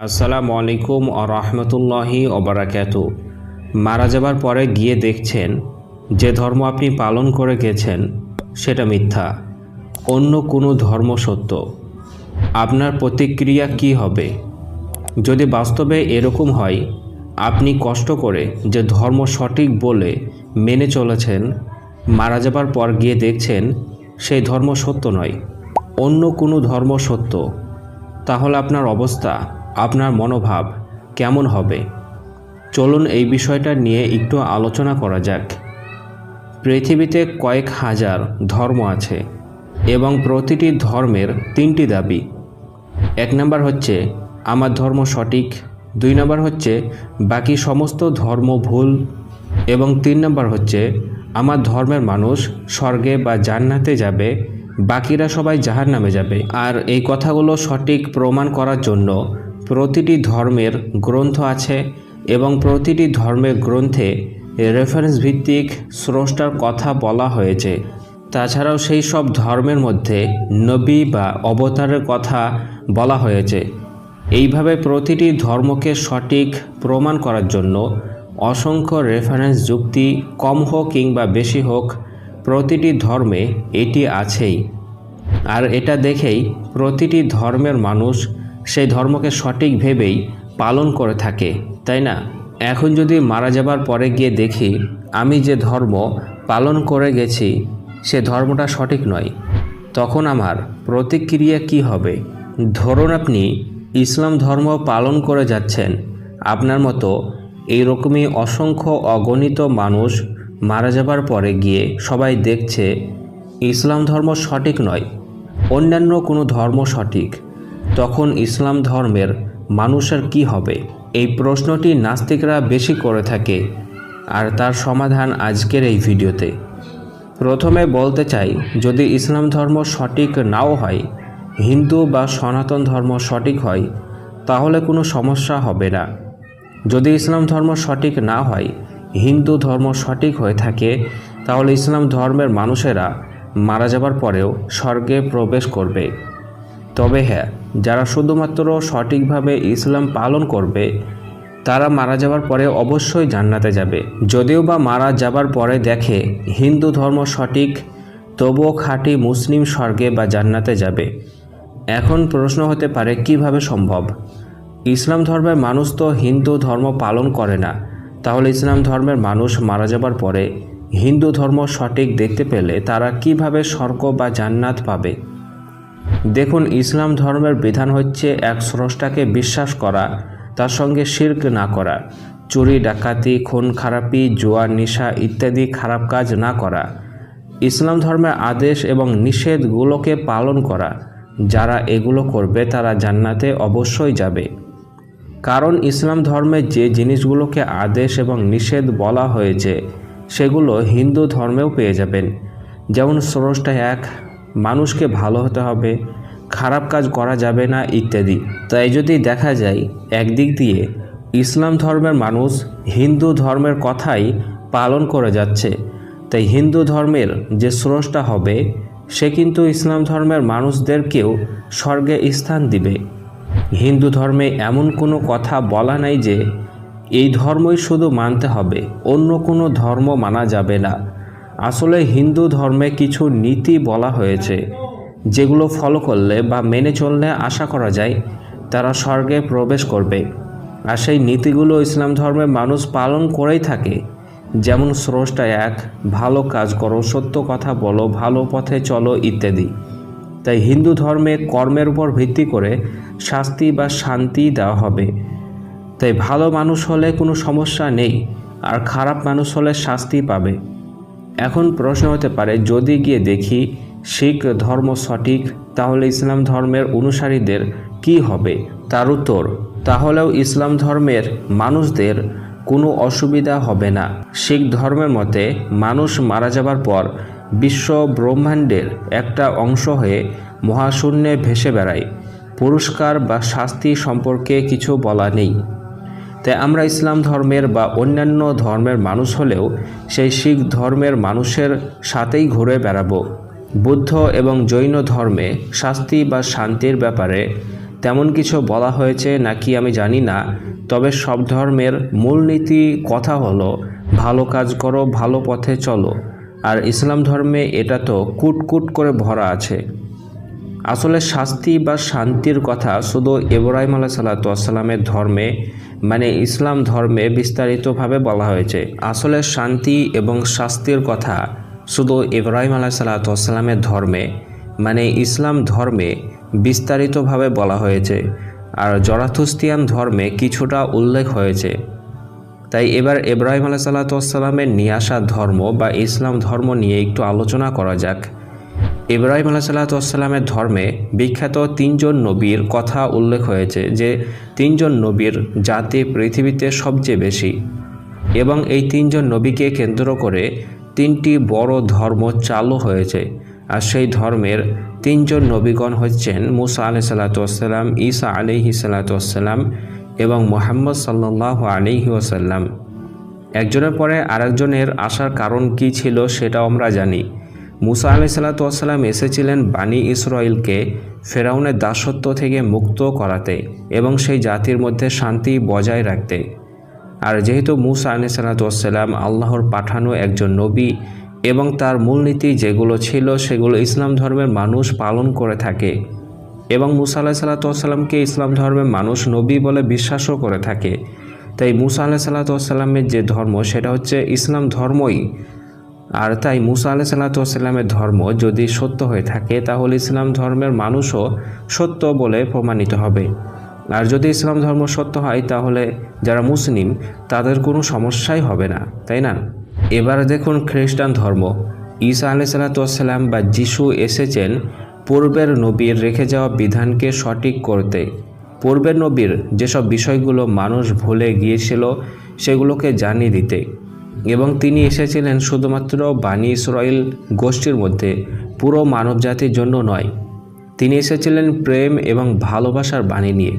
আসসালামু আলাইকুম ও রহমতুল্লাহি ওবরাকাত মারা যাবার পরে গিয়ে দেখছেন, যে ধর্ম আপনি পালন করে গেছেন, সেটা মিথ্যা। অন্য কোনো ধর্ম সত্য। আপনার প্রতিক্রিয়া কি হবে? যদি বাস্তবে এরকম হয়, আপনি কষ্ট করে যে ধর্ম সঠিক বলে মেনে চলেছেন, মারা যাবার পর গিয়ে দেখছেন, সেই ধর্ম সত্য নয়। অন্য কোনো ধর্ম সত্য। তাহলে আপনার অবস্থা আপনার মনোভাব কেমন হবে? চলুন এই বিষয়টা নিয়ে একটু আলোচনা করা যাক। পৃথিবীতে কয়েক হাজার ধর্ম আছে এবং প্রতিটি ধর্মের তিনটি দাবি। এক নাম্বার হচ্ছে, আমার ধর্ম সঠিক। দুই নাম্বার হচ্ছে, বাকি সমস্ত ধর্ম ভুল। এবং তিন নাম্বার হচ্ছে, আমার ধর্মের মানুষ স্বর্গে বা জান্নাতে যাবে, বাকিরা সবাই জাহার নামে যাবে। আর এই কথাগুলো সঠিক প্রমাণ করার জন্য প্রতিটি ধর্মের গ্রন্থ আছে এবং প্রতিটি ধর্মের গ্রন্থে রেফারেন্স ভিত্তিক স্রষ্টার কথা বলা হয়েছে। তাছাড়াও সেই সব ধর্মের মধ্যে নবী বা অবতারের কথা বলা হয়েছে। এইভাবে প্রতিটি ধর্মকে সঠিক প্রমাণ করার জন্য অসংখ্য রেফারেন্স যুক্তি কম হোক কিংবা বেশি হোক, প্রতিটি ধর্মে এটি আছেই। আর এটা দেখেই প্রতিটি ধর্মের মানুষ সেই ধর্মকে সঠিক ভেবেই পালন করে থাকে, তাই না? এখন যদি মারা যাবার পরে গিয়ে দেখি আমি যে ধর্ম পালন করে গেছি, সে ধর্মটা সঠিক নয়। তখন আমার প্রতিক্রিয়া কি হবে? ধরুন আপনি ইসলাম ধর্ম পালন করে যাচ্ছেন, আপনার মতো এইরকমই অসংখ্য অগণিত মানুষ মারা যাবার পরে গিয়ে সবাই দেখছে ইসলাম ধর্ম সঠিক নয়, অন্যান্য কোনো ধর্ম সঠিক। তখন ইসলাম ধর্মের মানুষের কি হবে? এই প্রশ্নটি নাস্তিকরা বেশি করে থাকে। আর তার সমাধান আজকের এই ভিডিওতে। প্রথমে বলতে চাই, যদি ইসলাম ধর্ম সঠিক নাও হয়, হিন্দু বা সনাতন ধর্ম সঠিক হয়, তাহলে কোনো সমস্যা হবে না। যদি ইসলাম ধর্ম সঠিক না হয়, হিন্দু ধর্ম সঠিক হয়ে থাকে, তাহলে ইসলাম ধর্মের মানুষেরা মারা যাবার পরেও স্বর্গে প্রবেশ করবে। তবে হ্যাঁ যারা শুধুমাত্র সঠিকভাবে ইসলাম পালন করবে, তারা মারা যাবার পরে অবশ্যই জান্নাতে যাবে। যদিও বা মারা যাবার পরে দেখে হিন্দু ধর্ম সঠিক, তবুও খাঁটি মুসলিম স্বর্গে বা জান্নাতে যাবে। এখন প্রশ্ন হতে পারে, কীভাবে সম্ভব? ইসলাম ধর্মের মানুষ তো হিন্দু ধর্ম পালন করে না। তাহলে ইসলাম ধর্মের মানুষ মারা যাবার পরে হিন্দু ধর্ম সঠিক দেখতে পেলে তারা কীভাবে স্বর্গ বা জান্নাত পাবে? দেখুন, ইসলাম ধর্মের বিধান হচ্ছে এক স্রষ্টাকে বিশ্বাস করা, তার সঙ্গে শির্ক না করা, চুরি, ডাকাতি, খুন, খারাপি জুয়া নেশা ইত্যাদি খারাপ কাজ না করা। ইসলাম ধর্মের আদেশ এবং নিষেধগুলোকে পালন করা, যারা এগুলো করবে তারা জান্নাতে অবশ্যই যাবে। কারণ ইসলাম ধর্মে যে জিনিসগুলোকে আদেশ এবং নিষেধ বলা হয়েছে, সেগুলো হিন্দু ধর্মেও পেয়ে যাবেন। যেমন স্রষ্টা এক মানুষকে ভালো হতে হবে, খারাপ কাজ করা যাবে না ইত্যাদি। তাই যদি দেখা যায় একদিক দিয়ে ইসলাম ধর্মের মানুষ হিন্দু ধর্মের কথাই পালন করে যাচ্ছে, তাই হিন্দু ধর্মের যে স্রষ্টা হবে, সে কিন্তু ইসলাম ধর্মের মানুষদেরকেও স্বর্গে স্থান দিবে। হিন্দু ধর্মে এমন কোনো কথা বলা নাই যে, এই ধর্মই শুধু মানতে হবে, অন্য কোনো ধর্ম মানা যাবে না। আসলে হিন্দু ধর্মে কিছু নীতি বলা হয়েছে, যেগুলো ফলো করলে বা মেনে চললে আশা করা যায় তারা স্বর্গে প্রবেশ করবে। আর সেই নীতিগুলো ইসলাম ধর্মের মানুষ পালন করেই থাকে। যেমন স্রষ্টা এক, ভালো কাজ করো, সত্য কথা বলো, ভালো পথে চলো, ইত্যাদি। তাই হিন্দু ধর্মে কর্মের উপর ভিত্তি করে শাস্তি বা শান্তি দেওয়া হবে। তাই ভালো মানুষ হলে কোনো সমস্যা নেই, আর খারাপ মানুষ হলে শাস্তি পাবে। এখন প্রশ্ন হতে পারে, যদি গিয়ে দেখি শিখ ধর্ম সঠিক, তাহলে ইসলাম ধর্মের অনুসারীদের কি হবে? তার উত্তর, তাহলেও ইসলাম ধর্মের মানুষদের কোনো অসুবিধা হবে না। শিখ ধর্মের মতে, মানুষ মারা যাবার পর বিশ্ব ব্রহ্মাণ্ডের একটা অংশ হয়ে মহাশূন্যে ভেসে বেড়ায়। পুরস্কার বা শাস্তি সম্পর্কে কিছু বলা নেই। তাই আমরা ইসলাম ধর্মের বা অন্যান্য ধর্মের মানুষ হলেও সেই শিখ ধর্মের মানুষের সাথেই ঘুরে বেড়াবো। বুদ্ধ এবং জৈন ধর্মে শাস্তি বা শান্তির ব্যাপারে তেমন কিছু বলা হয়েছে নাকি আমি জানি না, তবে সব ধর্মের মূলনীতি কথা হলো, ভালো কাজ করো, ভালো পথে চলো। আর ইসলাম ধর্মে এটা তো কুটকুট করে ভরা আছে। আসলে শাস্তি বা শান্তির কথা শুধু ইব্রাহিম আলাহ সাল্লাতামের ধর্মে মানে ইসলাম ধর্মে বিস্তারিতভাবে বলা হয়েছে। আসলে শান্তি এবং শাস্তির কথা শুধু ইব্রাহিম আলাহ সাল্লাতামের ধর্মে মানে ইসলাম ধর্মে বিস্তারিতভাবে বলা হয়েছে। আর জরাথুস্তিয়ান ধর্মে কিছুটা উল্লেখ হয়েছে। তাই এবার ইব্রাহিম আলাহ সাল্লাতামের নিয়ে আসা ধর্ম বা ইসলাম ধর্ম নিয়ে একটু আলোচনা করা যাক। ইব্রাহিম আলাহ সাল্লাতামের ধর্মে বিখ্যাত তিনজন নবীর কথা উল্লেখ হয়েছে যে তিনজন নবীর জাতি পৃথিবীতে সবচেয়ে বেশি এবং এই তিনজন নবীকে কেন্দ্র করে তিনটি বড় ধর্ম চালু হয়েছে। আর সেই ধর্মের তিনজন নবীগণ হচ্ছেন মুসা আলি সাল্লাতাম ঈসা আলিহি সাল্লাতাম এবং মোহাম্মদ সাল্লাহ আলিহি ওসাল্লাম একজনের পরে আরেকজনের আসার কারণ কি ছিল সেটাও আমরা জানি। মুসা আলি সাল্লাতাম এসেছিলেন বানি ইসরায়েলকে ফেরাউনের দাসত্ব থেকে মুক্ত করাতে এবং সেই জাতির মধ্যে শান্তি বজায় রাখতে। আর যেহেতু মুসা আলি সাল্লাতাম আল্লাহর পাঠানো একজন নবী এবং তার মূলনীতি যেগুলো ছিল সেগুলো ইসলাম ধর্মের মানুষ পালন করে থাকে এবং মুসা আলাহ সাল্লাতামকে ইসলাম ধর্মের মানুষ নবী বলে বিশ্বাসও করে থাকে, তাই মুসা আলাহ সাল্লাতামের যে ধর্ম সেটা হচ্ছে ইসলাম ধর্মই আর তাই মুসা আলাহ সাল্লাতামের ধর্ম যদি সত্য হয়ে থাকে, তাহলে ইসলাম ধর্মের মানুষও সত্য বলে প্রমাণিত হবে। আর যদি ইসলাম ধর্ম সত্য হয়, তাহলে যারা মুসলিম, তাদের কোনো সমস্যাই হবে না, তাই না? এবার দেখুন খ্রিস্টান ধর্ম। ঈসা আলি সাল্লাতাম বা যিশু এসেছেন পূর্বের নবীর রেখে যাওয়া বিধানকে সঠিক করতে। পূর্বের নবীর যেসব বিষয়গুলো মানুষ ভুলে গিয়েছিল, সেগুলোকে জানিয়ে দিতে। এবং তিনি এসেছিলেন শুধুমাত্র বাণী ইসরায়েল গোষ্ঠীর মধ্যে, পুরো মানবজাতির জন্য নয়। তিনি এসেছিলেন প্রেম এবং ভালোবাসার বাণী নিয়ে।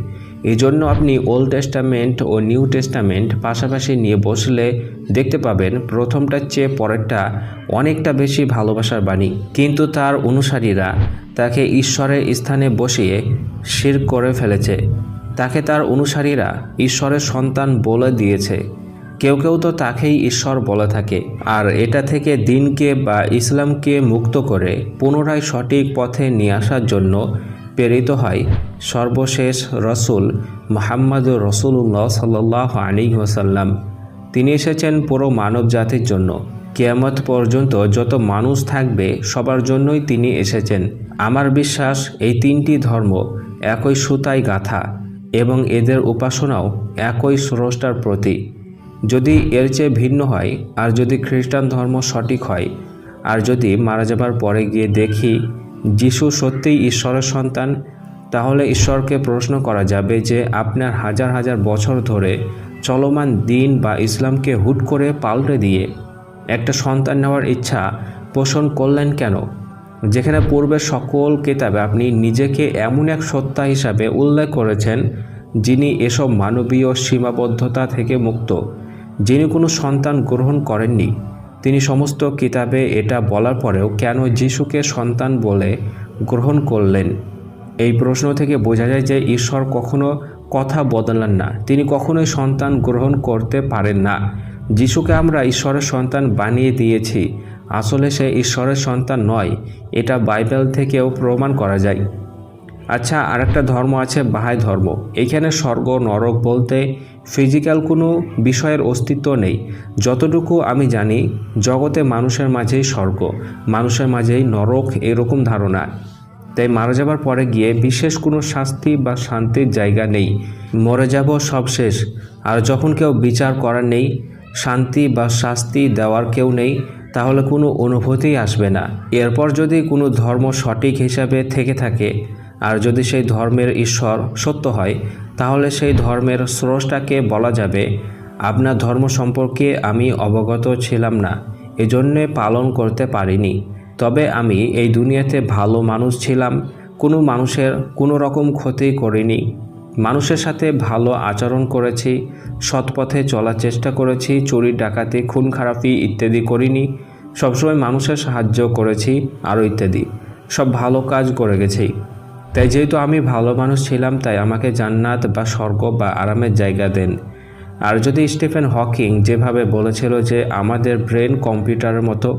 এই জন্য আপনি ওল্ড টেস্টামেন্ট ও নিউ টেস্টামেন্ট পাশাপাশি নিয়ে বসলে দেখতে পাবেন প্রথমটার চেয়ে পরেরটা অনেকটা বেশি ভালোবাসার বাণী। কিন্তু তার অনুসারীরা তাকে ঈশ্বরের স্থানে বসিয়ে শির করে ফেলেছে। তাকে তার অনুসারীরা ঈশ্বরের সন্তান বলে দিয়েছে। কেউ কেউ তো তাকেই ঈশ্বর বলে থাকে। আর এটা থেকে দিনকে বা ইসলামকে মুক্ত করে পুনরায় সঠিক পথে নিয়ে আসার জন্য প্রেরিত হয় সর্বশেষ রসুল মোহাম্মদুর রসুল্লাহ সাল্লাহ আলী ওসাল্লাম তিনি এসেছেন পুরো মানব জাতির জন্য। কেয়ামত পর্যন্ত যত মানুষ থাকবে, সবার জন্যই তিনি এসেছেন। আমার বিশ্বাস, এই তিনটি ধর্ম একই সুতায় গাথা এবং এদের উপাসনাও একই স্রষ্টার প্রতি। যদি এর চেয়ে ভিন্ন হয়, আর যদি খ্রিস্টান ধর্ম সঠিক হয়, আর যদি মারা যাবার পরে গিয়ে দেখি যিশু সত্যিই ঈশ্বরের সন্তান, তাহলে ঈশ্বরকে প্রশ্ন করা যাবে যে আপনার হাজার হাজার বছর ধরে চলমান দিন বা ইসলামকে হুট করে পাল্টে দিয়ে একটা সন্তান নেওয়ার ইচ্ছা পোষণ করলেন কেন? যেখানে পূর্বের সকল কেতাবে আপনি নিজেকে এমন এক সত্তা হিসাবে উল্লেখ করেছেন, যিনি এসব মানবীয় সীমাবদ্ধতা থেকে মুক্ত। যিনি কোনো সন্তান গ্রহণ করেননি, তিনি সমস্ত কিতাবে এটা বলার পরেও কেন যিশুকে সন্তান বলে গ্রহণ করলেন? এই প্রশ্ন থেকে বোঝা যায় যে ঈশ্বর কখনো কথা বদলান না। তিনি কখনোই সন্তান গ্রহণ করতে পারেন না। যিশুকে আমরা ঈশ্বরের সন্তান বানিয়ে দিয়েছি। আসলে সে ঈশ্বরের সন্তান নয়। এটা বাইবেল থেকেও প্রমাণ করা যায়। আচ্ছা আর একটা ধর্ম আছে বাহাই ধর্ম। এখানে স্বর্গ, নরক বলতে ফিজিক্যাল কোনো বিষয়ের অস্তিত্ব নেই। যতটুকু আমি জানি, জগতে মানুষের মাঝেই স্বর্গ, মানুষের মাঝেই নরক এরকম ধারণা। তাই মারা যাবার পরে গিয়ে বিশেষ কোনো শাস্তি বা শান্তির জায়গা নেই। মরে যাব সব শেষ। আর যখন কেউ বিচার করার নেই, শান্তি বা শাস্তি দেওয়ার কেউ নেই, তাহলে কোনো অনুভূতি আসবে না। এরপর যদি কোনো ধর্ম সঠিক হিসাবে থেকে থাকে আর যদি সেই ধর্মের ঈশ্বর সত্য হয়, তাহলে সেই ধর্মের স্রষ্টাকে বলা যাবে, আপনার ধর্ম সম্পর্কে আমি অবগত ছিলাম না, এজন্যে পালন করতে পারিনি। তবে আমি এই দুনিয়াতে ভালো মানুষ ছিলাম, কোনো মানুষের কোনো রকম ক্ষতি করিনি। মানুষের সাথে ভালো আচরণ করেছি, সৎপথে চলার চেষ্টা করেছি, চুরি, ডাকাতি, খুন, খারাপি ইত্যাদি করিনি। সবসময় মানুষের সাহায্য করেছি, আরও ইত্যাদি। সব ভালো কাজ করে গেছি। তাই যেহেতু আমি ভালো মানুষ ছিলাম, তাই আমাকে জান্নাত বা স্বর্গ বা আরামের জায়গা দেন। আর যদি স্টিফেন হকিং যেভাবে বলেছিল যে আমাদের ব্রেন কম্পিউটারের মতো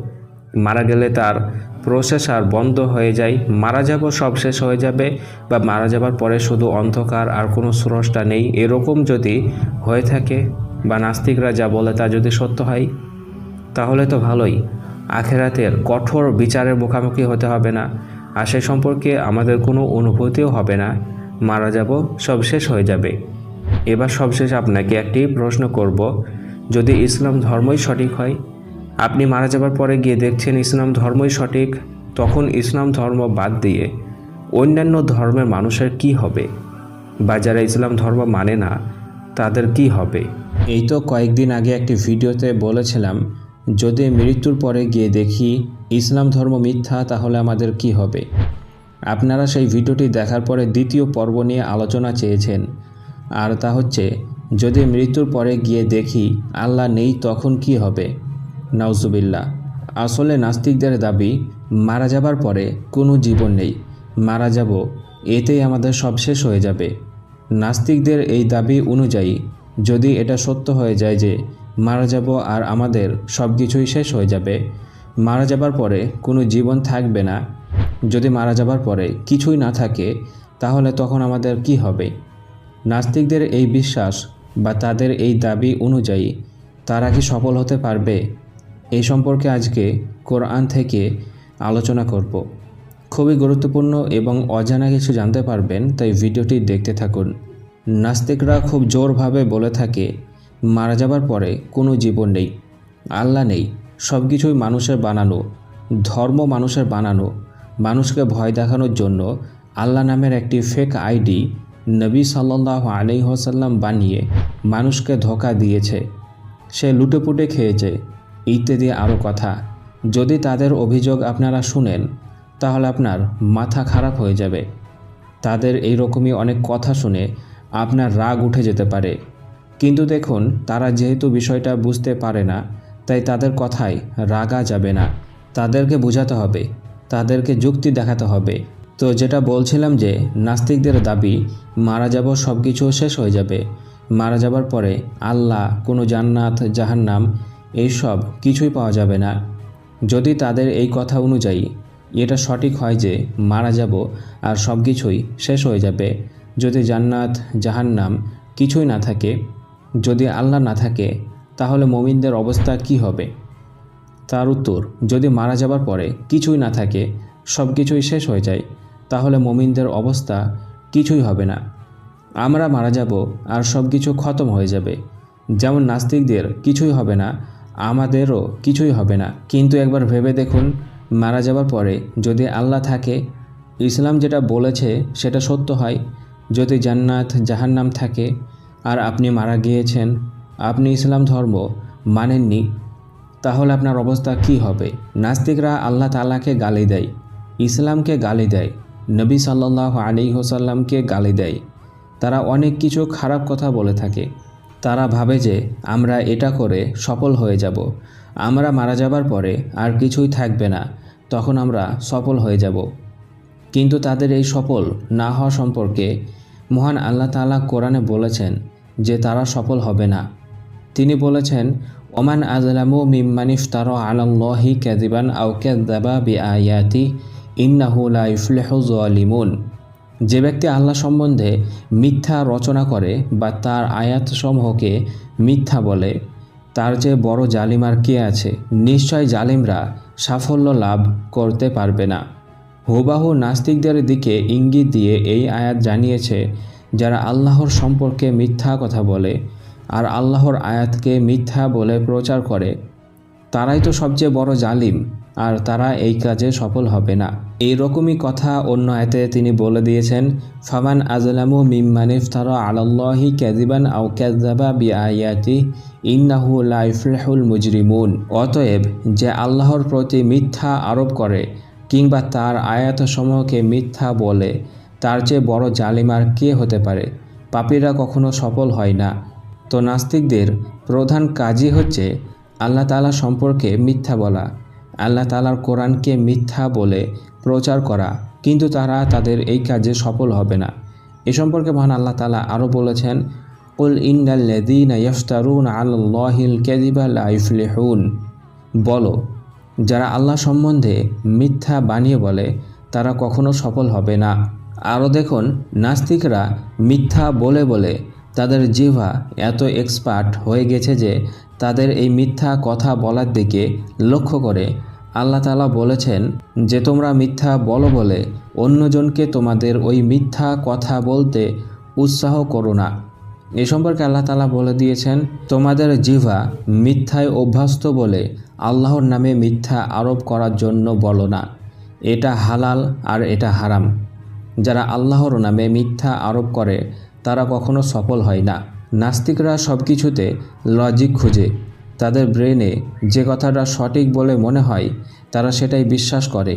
মারা গেলে তার প্রসেসার বন্ধ হয়ে যায়, মারা যাব সব শেষ হয়ে যাবে বা মারা যাবার পরে শুধু অন্ধকার আর কোনো স্রষ্টা নেই, এরকম যদি হয়ে থাকে বা নাস্তিকরা যা বলে তা যদি সত্য হয়, তাহলে তো ভালোই। আখেরাতের কঠোর বিচারের মুখোমুখি হতে হবে না। আর সে সম্পর্কে আমাদের কোনো অনুভূতিও হবে না। মারা যাব, সব শেষ হয়ে যাবে। এবার সবশেষ আপনাকে একটি প্রশ্ন করব। যদি ইসলাম ধর্মই সঠিক হয়, আপনি মারা যাবার পরে গিয়ে দেখছেন ইসলাম ধর্মই সঠিক, তখন ইসলাম ধর্ম বাদ দিয়ে অন্যান্য ধর্মের মানুষের কি হবে? বা যারা ইসলাম ধর্ম মানে না, তাদের কি হবে? এই তো কয়েকদিন আগে একটি ভিডিওতে বলেছিলাম, যদি মৃত্যুর পরে গিয়ে দেখি ইসলাম ধর্ম মিথ্যা, তাহলে আমাদের কি হবে? আপনারা সেই ভিডিওটি দেখার পরে দ্বিতীয় পর্ব নিয়ে আলোচনা চেয়েছেন। আর তা হচ্ছে, যদি মৃত্যুর পরে গিয়ে দেখি আল্লাহ নেই, তখন কি হবে? নাউজুবিল্লা আসলে নাস্তিকদের দাবি, মারা যাবার পরে কোনো জীবন নেই। মারা যাব, এতেই আমাদের সব শেষ হয়ে যাবে। নাস্তিকদের এই দাবি অনুযায়ী, যদি এটা সত্য হয়ে যায় যে মারা যাব আর আমাদের সব কিছুই শেষ হয়ে যাবে মারা যাবার পরে কোনো জীবন থাকবে না। যদি মারা যাবার পরে কিছুই না থাকে, তাহলে তখন আমাদের কি হবে? নাস্তিকদের এই বিশ্বাস বা তাদের এই দাবি অনুযায়ী তারা কি সফল হতে পারবে? এই সম্পর্কে আজকে কোরআন থেকে আলোচনা করব। খুবই গুরুত্বপূর্ণ এবং অজানা কিছু জানতে পারবেন, তাই ভিডিওটি দেখতে থাকুন। নাস্তিকরা খুব জোরভাবে বলে থাকে, মারা যাবার পরে কোনো জীবন নেই, আল্লাহ নেই। সব কিছুই মানুষের বানানো, ধর্ম মানুষের বানানো, মানুষকে ভয় দেখানোর জন্য আল্লাহ নামের একটি ফেক আইডি নবী সাল্লাহ আলি হোসাল্লাম বানিয়ে মানুষকে ধোকা দিয়েছে। সে লুটেপুটে খেয়েছে, ইত্যাদি আরও কথা। যদি তাদের অভিযোগ আপনারা শুনেন, তাহলে আপনার মাথা খারাপ হয়ে যাবে। তাদের এই রকমই অনেক কথা শুনে আপনার রাগ উঠে যেতে পারে। কিন্তু দেখুন, তারা যেহেতু বিষয়টা বুঝতে পারে না তাই তাদের কথায় রাগা যাবে না। তাদেরকে বোঝাতে হবে, তাদেরকে যুক্তি দেখাতে হবে। তো যেটা বলছিলাম যে, নাস্তিকদের দাবি, মারা যাব সব কিছু শেষ হয়ে যাবে। মারা যাবার পরে আল্লাহ, কোনো জান্নাত, জাহান্নাম, এইসব কিছুই পাওয়া যাবে না। যদি তাদের এই কথা অনুযায়ী এটা সঠিক হয় যে, মারা যাব আর সব কিছুই শেষ হয়ে যাবে, যদি জান্নাত, জাহান্নাম কিছুই না থাকে, যদি আল্লাহ না থাকে তাহলে মমিনদের অবস্থা কি হবে? তার উত্তর, যদি মারা যাবার পরে কিছুই না থাকে সব কিছুই শেষ হয়ে যায়, তাহলে মমিনদের অবস্থা কিছুই হবে না। আমরা মারা যাব আর সব কিছু খতম হয়ে যাবে। যেমন নাস্তিকদের কিছুই হবে না, আমাদেরও কিছুই হবে না। কিন্তু একবার ভেবে দেখুন, মারা যাবার পরে যদি আল্লাহ থাকে, ইসলাম যেটা বলেছে সেটা সত্য হয়। যদি জান্নাত জাহান্নাম থাকে, আর আপনি মারা গিয়েছেন আপনি ইসলাম ধর্ম মানেননি, তাহলে আপনার অবস্থা কি হবে? নাস্তিকরা আল্লাহ তালাকে গালি দেয়, ইসলামকে গালি দেয়, নবী সাল্লাহ আলী হোসাল্লামকে গালি দেয়। তারা অনেক কিছু খারাপ কথা বলে থাকে। তারা ভাবে যে আমরা এটা করে সফল হয়ে যাব। আমরা মারা যাবার পরে আর কিছুই থাকবে না, তখন আমরা সফল হয়ে যাব। কিন্তু তাদের এই সফল না হওয়া সম্পর্কে মহান আল্লাহ তাআলা কোরআনে বলেছেন যে তারা সফল হবে না। তিনি বলেছেন, ওমান আজলামু মিম্মানিফ তার আলাল্লাহি ক্যাদিবান আউ ক্যাদাবা বি আয়াতি ইন্নাহু লা ইফলিহু জালিমুন যে ব্যক্তি আল্লাহ সম্বন্ধে মিথ্যা রচনা করে বা তার আয়াতসমূহকে মিথ্যা বলে, তার যে বড় জালিম আর কে আছে? নিশ্চয় জালিমরা সাফল্য লাভ করতে পারবে না। হুবাহু নাস্তিকদের দিকে ইঙ্গিত দিয়ে এই আয়াত জানিয়েছে, যারা আল্লাহর সম্পর্কে মিথ্যা কথা বলে আর আল্লাহর আয়াতকে মিথ্যা বলে প্রচার করে। তারাই তো সবচেয়ে বড় জালিম, আর তারা এই কাজে সফল হবে না। এই রকমই কথা অন্য আয়তে তিনি বলে দিয়েছেন, ফামান আজলামু মিম্মানিফ তারা আলাল্লাহি ক্যাদিবান আও ক্যাজাবা বি আয়াতি ইন্নাহু লাইফলেহুল মুজরিমুন। অতএব যে আল্লাহর প্রতি মিথ্যা আরোপ করে, কিংবা তার আয়াতসমূহকে মিথ্যা বলে, তার চেয়ে বড় জালিমার কে হতে পারে? পাপীরা কখনো সফল হয় না। তো নাস্তিকদের প্রধান কাজই হচ্ছে আল্লাহ তালা সম্পর্কে মিথ্যা বলা। আল্লাহ তালার কোরআনকে মিথ্যা বলে প্রচার করা। কিন্তু তারা তাদের এই কাজে সফল হবে না। এ সম্পর্কে মহান আল্লাহ তালা আরও বলেছেন, কুল ইন্নাল্লাযীনা ইয়াফতারুনা আলাল্লাহিল কাযিবা লা ইফলিহুন। বলো, যারা আল্লাহ সম্বন্ধে মিথ্যা বানিয়ে বলে, তারা কখনো সফল হবে না। আরও দেখুন, নাস্তিকরা মিথ্যা বলে বলে তাদের জিহ্বা এত এক্সপার্ট হয়ে গেছে যে তাদের এই মিথ্যা কথা বলার দিকে লক্ষ্য করে। আল্লাহ তালা বলেছেন যে, তোমরা মিথ্যা বলো বলে অন্যজনকে তোমাদের ওই মিথ্যা কথা বলতে উৎসাহ করো না। এ সম্পর্কে আল্লাহ তালা বলে দিয়েছেন, তোমাদের জিভা মিথ্যায় অভ্যস্ত বলে আল্লাহর নামে মিথ্যা আরোপ করার জন্য বলো না। এটা হালাল আর এটা হারাম। যারা আল্লাহর নামে মিথ্যা আরোপ করে তারা কখনো সফল হয় না। নাস্তিকরা সব কিছুতে লজিক খুঁজে। তাদের ব্রেনে যে কথাটা সঠিক বলে মনে হয়, তারা সেটাই বিশ্বাস করে।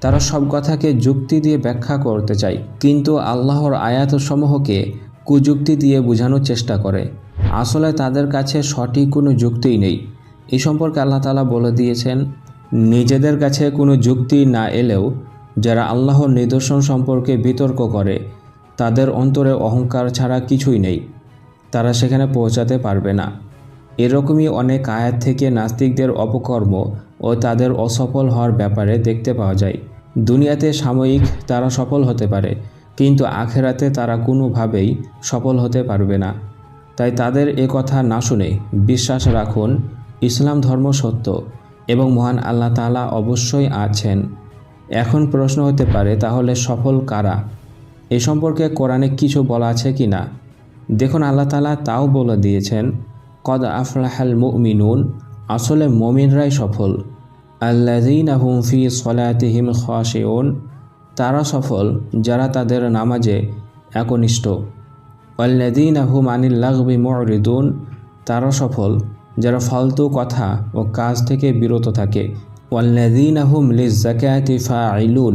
তারা সব কথাকে যুক্তি দিয়ে ব্যাখ্যা করতে চায়। কিন্তু আল্লাহর আয়াতসমূহকে কুযুক্তি দিয়ে বোঝানোর চেষ্টা করে। আসলে তাদের কাছে সঠিক কোনো যুক্তিই নেই। এই সম্পর্কে আল্লাহ তালা বলে দিয়েছেন, নিজেদের কাছে কোনো যুক্তি না এলেও যারা আল্লাহর নিদর্শন সম্পর্কে বিতর্ক করে তাদের অন্তরে অহংকার ছাড়া কিছুই নেই। তারা সেখানে পৌঁছাতে পারবে না। এরকমই অনেক আয়াত থেকে নাস্তিকদের অপকর্ম ও তাদের অসফল হওয়ার ব্যাপারে দেখতে পাওয়া যায়। দুনিয়াতে সাময়িক তারা সফল হতে পারে, কিন্তু আখেরাতে তারা কোনোভাবেই সফল হতে পারবে না। তাই তাদের এ কথা না শুনে বিশ্বাস রাখুন, ইসলাম ধর্ম সত্য এবং মহান আল্লাহ তাআলা অবশ্যই আছেন। এখন প্রশ্ন হতে পারে, তাহলে সফল কারা? এ সম্পর্কে কোরআনে কিছু বলা আছে কি না? দেখুন, আল্লাহ তালা তাও বলে দিয়েছেন, কদ আফলাহাল মুমিনুন আসলে মমিনরাই সফল। আল্লাযীনা হুম ফি সলাতিহিম খাশিউন, তারা সফল যারা তাদের নামাজে একনিষ্ঠ। আল্লাযীনা হুম আনিল লাগবি মুরিদুন, তারা সফল যারা ফালতু কথা ও কাজ থেকে বিরত থাকে। ওয়াল্লাযীনা হুম লিজ্জাকাতি ফাইলুন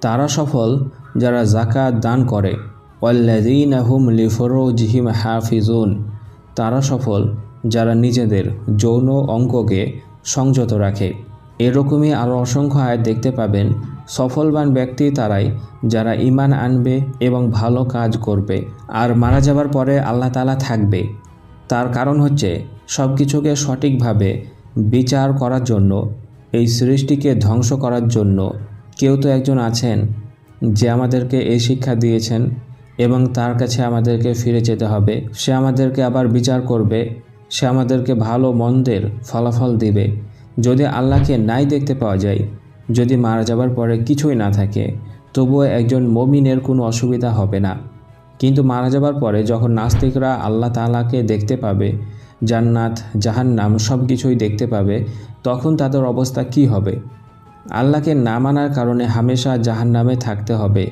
তারা সফল যারা জাকাত দান করে। ওয়াল্লাযীনা হুম লিফুরুজিহিম হাফিজুন। তারা সফল যারা নিজেদের যৌন অঙ্গকে সংযত রাখে। এরকমই আরও অসংখ্য আয়াত দেখতে পাবেন। সফলবান ব্যক্তি তারাই যারা ইমান আনবে এবং ভালো কাজ করবে। আর মারা যাবার পরে আল্লাহ তালা থাকবে। তার কারণ হচ্ছে সব কিছুকে সঠিকভাবে বিচার করার জন্য, এই সৃষ্টিকে ধ্বংস করার জন্য কেউ তো একজন আছেন। যে আমাদেরকে এই শিক্ষা দিয়েছেন এবং তার কাছে আমাদেরকে ফিরে যেতে হবে। সে আমাদেরকে আবার বিচার করবে। সে আমাদেরকে ভালো, মন্দের ফলাফল দিবে। যদি আল্লাহকে নাই দেখতে পাওয়া যায়, যদি মারা যাবার পরে কিছুই না থাকে, তবুও একজন মমিনের কোনো অসুবিধা হবে না। কিন্তু মারা যাবার পরে যখন নাস্তিকরা আল্লাহ তাআলাকে দেখতে পাবে, জান্নাত, জাহান্নাম সব কিছুই দেখতে পাবে, তখন তাদের অবস্থা কি হবে? আল্লাহকে না মানার কারণে হামেশা জাহান্নামে থাকতে হবে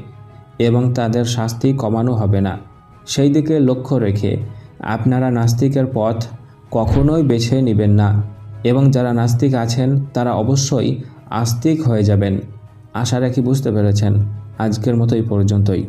এবং তাদের শাস্তি কমানো হবে না। সেই দিকে লক্ষ্য রেখে আপনারা নাস্তিকের পথ কখনোই বেছে নেবেন না এবং যারা নাস্তিক আছেন, তারা অবশ্যই আস্তিক হয়ে যাবেন। আশা রাখি বুঝতে পেরেছেন। আজকের মতো এই পর্যন্তই।